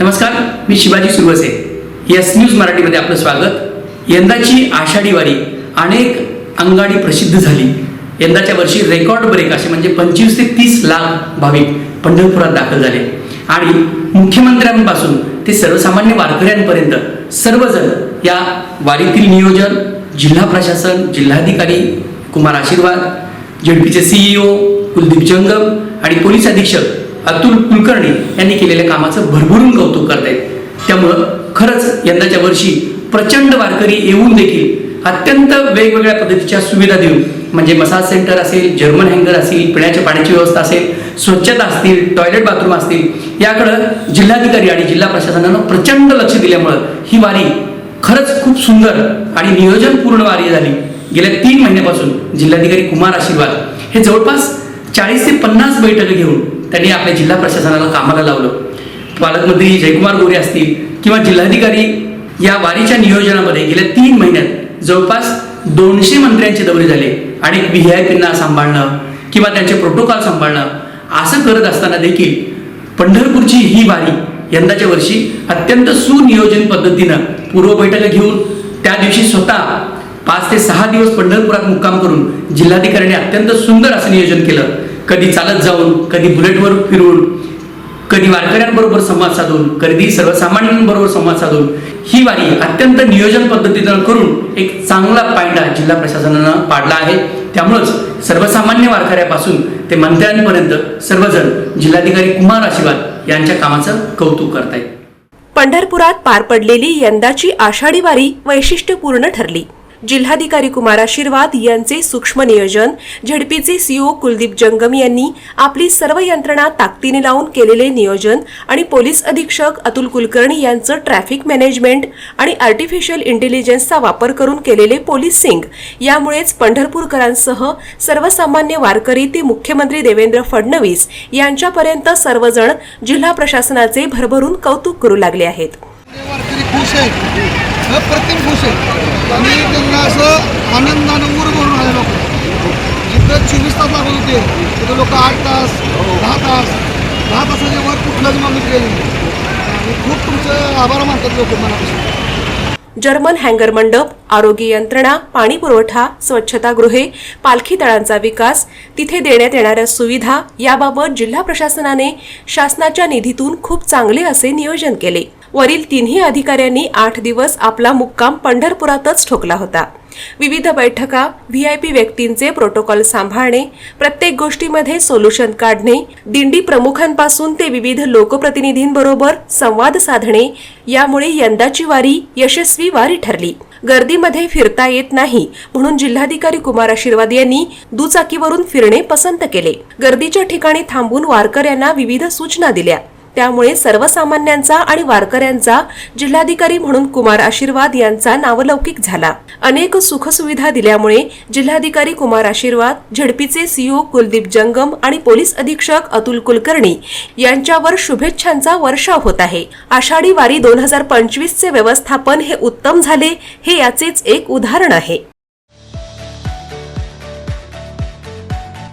नमस्कार मी Shivaji Suravase. Yes news मराठीमध्ये आपलं स्वागत. यंदाची आषाढी वारी अनेक अंगाडी प्रसिद्ध झाली. यंदाच्या वर्षी रेकॉर्ड ब्रेक असे म्हणजे पंचवीस ते तीस लाख भाविक पंढरपुरात दाखल झाले. आणि मुख्यमंत्र्यांपासून ते सर्वसामान्य वारकऱ्यांपर्यंत सर्वजण या वारीतील नियोजन जिल्हा प्रशासन जिल्हाधिकारी कुमार आशीर्वाद जेडपीचे सीईओ कुलदीप जंगम आणि पोलीस अधीक्षक अतुल कुलकर्णी यांनी केलेल्या कामाचं भरभरून कौतुक करतायत. त्यामुळं खरंच यंदाच्या वर्षी प्रचंड वारकरी येऊन देखील अत्यंत वेगवेगळ्या पद्धतीच्या सुविधा देऊन म्हणजे मसाज सेंटर असेल जर्मन हँगर असेल पिण्याच्या पाण्याची व्यवस्था असेल स्वच्छता असतील टॉयलेट बाथरूम असतील याकडं जिल्हाधिकारी आणि जिल्हा प्रशासनानं प्रचंड लक्ष दिल्यामुळं ही वारी खरंच खूप सुंदर आणि नियोजनपूर्ण वारी झाली. गेल्या तीन महिन्यापासून जिल्हाधिकारी कुमार आशीर्वाद हे जवळपास चाळीस ते पन्नास बैठक घेऊन त्यांनी आपल्या जिल्हा प्रशासनाला कामाला लावलं. पालकमंत्री जयकुमार गोरे असतील किंवा जिल्हाधिकारी या वारीच्या नियोजनामध्ये गेल्या तीन महिन्यात जवळपास दोनशे मंत्र्यांचे दौरे झाले आणि व्ही आय पींना सांभाळणं किंवा त्यांचे प्रोटोकॉल सांभाळणं असं करत असताना देखील पंढरपूरची ही वारी यंदाच्या वर्षी अत्यंत सुनियोजन पद्धतीनं पूर्व बैठक घेऊन त्या दिवशी स्वतः पाच ते सहा दिवस पंढरपुरात मुक्काम करून जिल्हाधिकाऱ्यांनी अत्यंत सुंदर असं नियोजन केलं. कधी चालत जाऊन कधी बुलेटवर फिरून कधी वारकऱ्यांबरोबर संवाद साधून कधी सर्वसामान्यांबरोबर संवाद साधून ही वारी अत्यंत नियोजन पद्धतीनं करून एक चांगला पायंडा जिल्हा प्रशासनानं पाडला आहे. त्यामुळंच सर्वसामान्य वारकऱ्यापासून ते मंत्र्यांपर्यंत सर्वजण जिल्हाधिकारी कुमार आशीर्वाद यांच्या कामाचं कौतुक करतायत. पंढरपुरात पार पडलेली यंदाची आषाढी वारी वैशिष्ट्यपूर्ण ठरली. जिल्हाधिकारी कुमार आशीर्वाद यांचे सूक्ष्म नियोजन झेडपीचे सीओ कुलदीप जंगम यांनी आपली सर्व यंत्रणा ताकदीने लावून केलेले नियोजन आणि पोलीस अधीक्षक अतुल कुलकर्णी यांचं ट्रॅफिक मॅनेजमेंट आणि आर्टिफिशियल इंटेलिजन्सचा वापर करून केलेले पोलिसिंग यामुळेच पंढरपूरकरांसह सर्वसामान्य वारकरी ते मुख्यमंत्री देवेंद्र फडणवीस यांच्यापर्यंत सर्वजण जिल्हा प्रशासनाचे भरभरून कौतुक करू लागले आहेत. अप्रतिम खुश आहेत आणि त्यांना असं आनंदानं उर भरून आले लोक जिथं चोवीस तास लागत होते तिथं लोक आठ तास दहा तास दहा तासाच्या वर कुठलाच माणूस गेले आणि खूप तुमचं आभार मानतात लोक मनापासून. जर्मन हँगर मंडप आरोग्य यंत्रणा पाणी पुरवठा स्वच्छतागृहे पालखी तळांचा विकास तिथे देण्यात येणाऱ्या सुविधा याबाबत जिल्हा प्रशासनाने शासनाच्या निधीतून खूप चांगले असे नियोजन केले. वरील तिन्ही अधिकाऱ्यांनी आठ दिवस आपला मुक्काम पंढरपुरातच ठोकला होता. विविध बैठका व्ही आय पी व्यक्तींचे प्रोटोकॉल सांभाळणे प्रत्येक गोष्टीमध्ये सोल्युशन काढणे दिंडी प्रमुखांपासून ते विविध लोकप्रतिनिधींबरोबर संवाद साधणे यामुळे यंदाची वारी यशस्वी वारी ठरली. गर्दीमध्ये फिरता येत नाही म्हणून जिल्हाधिकारी कुमार आशीर्वाद यांनी दुचाकीवरून फिरणे पसंत केले. गर्दीच्या ठिकाणी थांबून वारकऱ्यांना विविध सूचना दिल्या. त्यामुळे सर्वसामान्यांचा आणि वारकऱ्यांचा जिल्हाधिकारी म्हणून कुमार आशीर्वाद यांचा नावलौकिक झाला. अनेक सुखसुविधा दिल्यामुळे जिल्हाधिकारी कुमार आशीर्वाद झडपीचे सीओ कुलदीप जंगम आणि पोलीस अधीक्षक अतुल कुलकर्णी यांच्यावर शुभेच्छांचा वर्षाव होत आहे. आषाढी वारी दोन हजार पंचवीसचे व्यवस्थापन हे उत्तम झाले हे याचेच एक उदाहरण आहे.